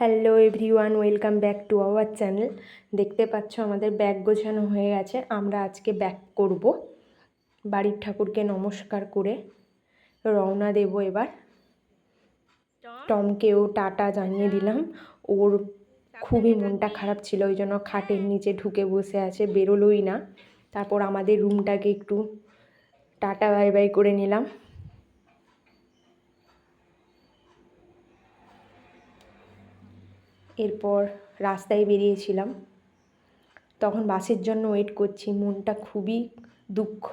Hello everyone welcome back to our channel দেখতে পাচ্ছ আমাদের ব্যাগ গোছানো হয়ে গেছে। আমরা আজকে ব্যাক করব। বাড়ির ঠাকুরকে নমস্কার করে রওনা দেব এবার। টমকেও টাটা জানিয়ে দিলাম। ওর খুবই মনটা খারাপ ছিল ওই জন্য খাটের নিচে ঢুকে বসে আছে বেরোলোই না। তারপর আমাদের রুমটাকে একটু টাটা বাই বাই করে নিলাম। এরপর রাস্তায় বেরিয়েছিলাম। তখন বাসের জন্য ওয়েট করছি, মনটা খুবই দুঃখ।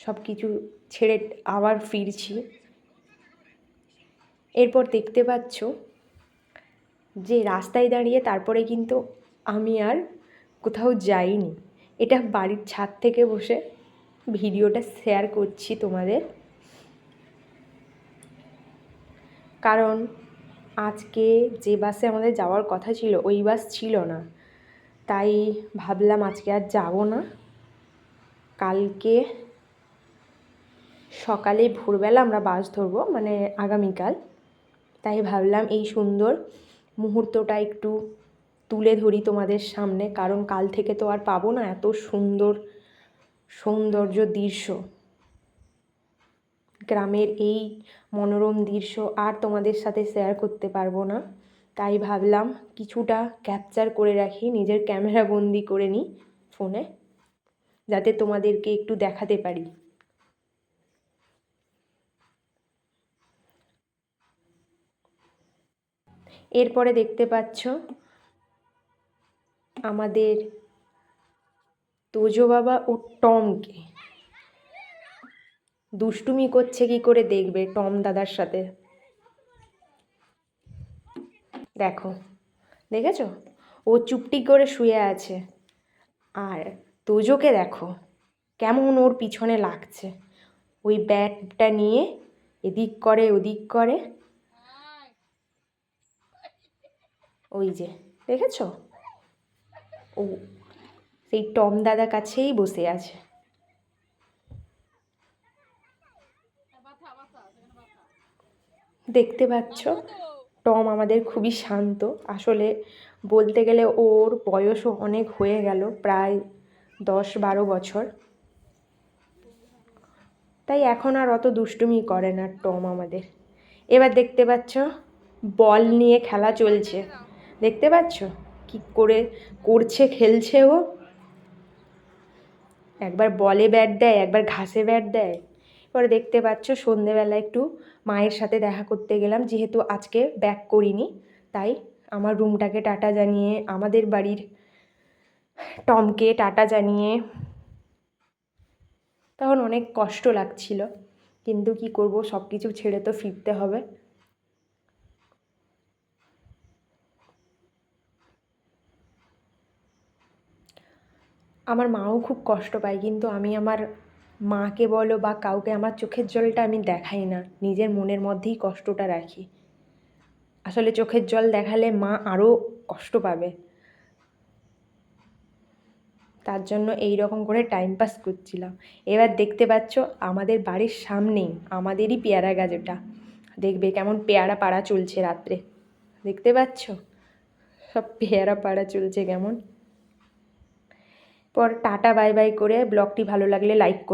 সব কিছু ছেড়ে আবার ফিরছি। এরপর দেখতে পাচ্ছ যে রাস্তায় দাঁড়িয়ে তারপরে কিন্তু আমি আর কোথাও যাইনি। এটা বাড়ির ছাদ থেকে বসে ভিডিওটা শেয়ার করছি তোমাদের। কারণ আজকে যে বাসে আমাদের যাওয়ার কথা ছিল, ওই বাস ছিল না। তাই ভাবলাম আজকে আর যাব না। কালকে সকালে ভোরবেলা আমরা বাস ধরবো মানে আগামীকাল। তাই ভাবলাম এই সুন্দর মুহূর্তটা একটু তুলে ধরি তোমাদের সামনে, কারণ কাল থেকে তো আর পাবো না এত সুন্দর সৌন্দর্য দৃশ্য। গ্রামের এই মনোরম দৃশ্য আর তোমাদের সাথে শেয়ার করতে পারব না। তাই ভাবলাম কিছুটা ক্যাপচার করে রাখি, নিজের ক্যামেরা বন্দি করে নিই ফোনে যাতে তোমাদেরকে একটু দেখাতে পারি। এরপরে দেখতে পাচ্ছ আমাদের তোজো বাবা ও টমকে। দুষ্টুমি করছে কি করে দেখবে টম দাদার সাথে? দেখো, দেখেছ? ও চুপটি করে শুয়ে আছে। আর তোজোকে দেখো, কেমন ওর পিছনে লাগছে। ওই ব্যাটটা নিয়ে এদিক করে ওদিক করে। ওই যে, দেখেছ? ও, সেই টম দাদা কাছেই বসে আছে। দেখতে পাচ্ছ? টম আমাদের খুবই শান্ত। আসলে বলতে গেলে ওর বয়সও অনেক হয়ে গেল, প্রায় দশ বারো বছর। তাই এখন আর অত দুষ্টুমি করে না টম আমাদের। এবার দেখতে পাচ্ছ, বল নিয়ে খেলা চলছে। দেখতে পাচ্ছ? কি করে করছে, খেলছে ও। একবার বলে ব্যাট দেয়, একবার ঘাসে ব্যাট দেয়। পরে দেখতে পাচ্ছ সন্ধেবেলা একটু মায়ের সাথে দেখা করতে গেলাম। যেহেতু আজকে ব্যাক করিনি, তাই আমার রুমটাকে টাটা জানিয়ে, আমাদের বাড়ির টমকে টাটা জানিয়ে তখন অনেক কষ্ট লাগছিল। কিন্তু কি করব সব কিছু ছেড়ে তো ফিরতে হবে। আমার মাও খুব কষ্ট পায়, কিন্তু আমি আমার মাকে বলো বা কাউকে, আমার চোখের জলটা আমি দেখাই না। নিজের মনের মধ্যেই কষ্টটা রাখি। আসলে চোখের জল দেখালে মা আরও কষ্ট পাবে। তার জন্য এই রকম করে টাইম পাস করছিলাম। এবার দেখতে পাচ্ছ, আমাদের বাড়ির সামনেই, আমাদেরই পেয়ারা গাছ ওটা দেখবে কেমন পেয়ারা পাড়া চলছে রাত্রে। দেখতে পাচ্ছ? সব পেয়ারা পাড়া চলছে কেমন। পর টাটা বাই বাই করে ব্লগটি ভালো লাগলে লাইক